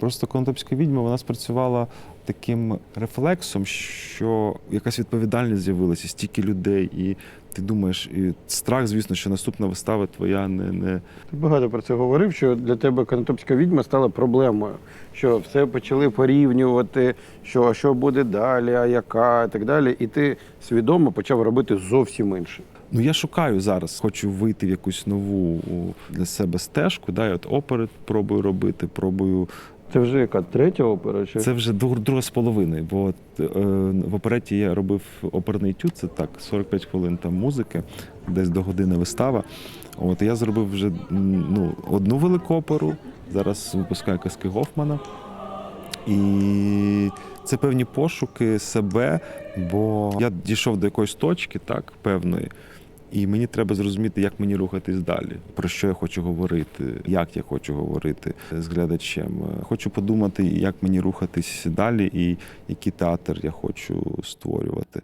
Просто конотопська відьма вона спрацювала таким рефлексом, що якась відповідальність з'явилася, стільки людей, і ти думаєш, і страх, звісно, що наступна вистава твоя не, не Ти багато про це говорив, що для тебе конотопська відьма стала проблемою, що все почали порівнювати, що що буде далі, а яка, і так далі. І ти свідомо почав робити зовсім інше. Ну, я шукаю зараз, хочу вийти в якусь нову для себе стежку. Да, я от опери пробую робити, пробую. Це вже яка третя опера? Чи? Це вже друга з половиною. Бо е, в опереті я робив оперний етюд, це так, 45 хвилин там музики, десь до години вистава. От я зробив вже ну, одну велику оперу. Зараз випускаю казки Гофмана. І це певні пошуки себе, бо я дійшов до якоїсь точки, так, певної. І мені треба зрозуміти, як мені рухатись далі, про що я хочу говорити, як я хочу говорити з глядачем. Хочу подумати, як мені рухатись далі, і який театр я хочу створювати.